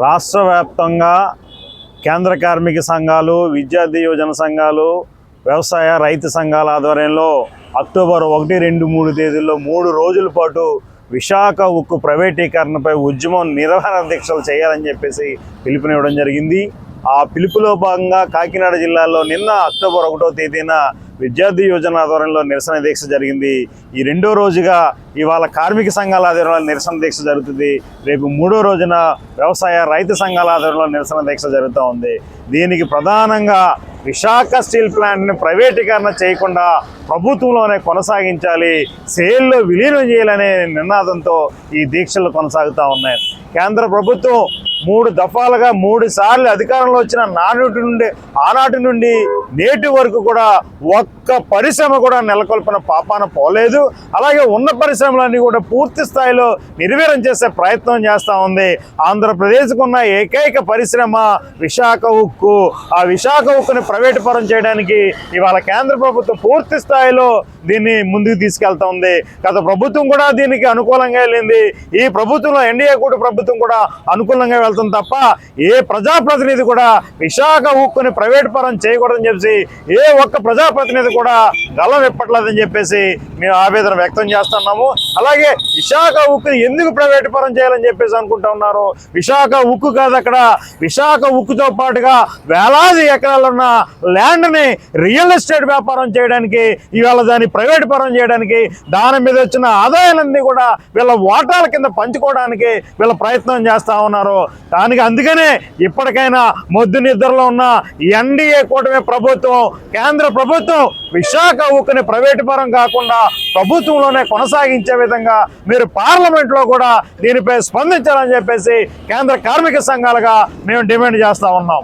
రాష్ట్ర వ్యాప్తంగా కేంద్ర కార్మిక సంఘాలు విద్యార్థి యువజన సంఘాలు వ్యవసాయ రైతు సంఘాల ఆధ్వర్యంలో అక్టోబర్ ఒకటి రెండు మూడు తేదీల్లో మూడు రోజుల పాటు విశాఖ ఉక్కు ప్రైవేటీకరణపై ఉద్యమం నిర్వహణ దీక్షలు చేయాలని చెప్పేసి పిలుపునివ్వడం జరిగింది. ఆ పిలుపులో భాగంగా కాకినాడ జిల్లాలో నిన్న అక్టోబర్ ఒకటో తేదీన విద్యార్థి యోజన ఆధ్వర్యంలో నిరసన దీక్ష జరిగింది. ఈ రెండో రోజుగా ఇవాళ కార్మిక సంఘాల ఆధ్వర్యంలో నిరసన దీక్ష జరుగుతుంది. రేపు మూడో రోజున వ్యవసాయ రైతు సంఘాల ఆధ్వర్యంలో నిరసన దీక్ష జరుగుతూ ఉంది. దీనికి ప్రధానంగా విశాఖ స్టీల్ ప్లాంట్ని ప్రైవేటీకరణ చేయకుండా ప్రభుత్వంలోనే కొనసాగించాలి సేల్లో విలీనం చేయాలనే నినాదంతో ఈ దీక్షలు కొనసాగుతూ ఉన్నాయి. కేంద్ర ప్రభుత్వం మూడు దఫాలుగా మూడు సార్లు అధికారంలో వచ్చిన నానాటి నుండి ఆనాటి నుండి నేటి వరకు కూడా ఒక్క పరిశ్రమ కూడా నెలకొల్పిన పాపాన పోలేదు. అలాగే ఉన్న పరిశ్రమలన్నీ కూడా పూర్తి స్థాయిలో నిర్వీర్యం చేసే ప్రయత్నం చేస్తూ ఉంది. ఆంధ్రప్రదేశ్కు ఉన్న ఏకైక పరిశ్రమ విశాఖ ఉక్కు. ఆ విశాఖ ఉక్కుని ప్రైవేటు పరం చేయడానికి ఇవాళ కేంద్ర ప్రభుత్వం పూర్తి స్థాయిలో దీన్ని ముందుకు తీసుకెళ్తా ఉంది. గత ప్రభుత్వం కూడా దీనికి అనుకూలంగా వెళ్ళింది. ఈ ప్రభుత్వంలో ఎన్డీఏ కూడి ప్రభుత్వం కూడా అనుకూలంగా వెళ్తుంది తప్ప ఏ ప్రజాప్రతినిధి కూడా విశాఖ ఉక్కుని ప్రైవేట్ పరం చేయకూడదని చెప్పి ఏ ఒక్క ప్రజాప్రతినిధి కూడా గల్లం విప్పట్లేదని చెప్పేసి మేము ఆవేదన వ్యక్తం చేస్తున్నాము. అలాగే విశాఖ ఉక్కుని ఎందుకు ప్రైవేట్ పరం చేయాలని చెప్పేసి అనుకుంటా ఉన్నారు? విశాఖ ఉక్కు కాదు అక్కడ. విశాఖ ఉక్కుతో పాటుగా వేలాది ఎకరాలున్న ల్యాండ్ని రియల్ ఎస్టేట్ వ్యాపారం చేయడానికి ఇవాళ దాన్ని ప్రైవేట్ పరం చేయడానికి దాని మీద వచ్చిన ఆదాయాలన్నీ కూడా వీళ్ళ ఓటాల కింద పంచుకోవడానికి వీళ్ళ ప్రయత్నం చేస్తూ ఉన్నారు. దానికి అందుకనే ఇప్పటికైనా మొద్దు నిద్రలో ఉన్న ఎన్డీఏ కూటమి ప్రభుత్వం కేంద్ర ప్రభుత్వం విశాఖ ఉక్కుని ప్రైవేటు పరం కాకుండా ప్రభుత్వంలోనే కొనసాగించే విధంగా మీరు పార్లమెంట్లో కూడా దీనిపై స్పందించాలని చెప్పేసి కేంద్ర కార్మిక సంఘాలుగా మేము డిమాండ్ చేస్తా ఉన్నాం.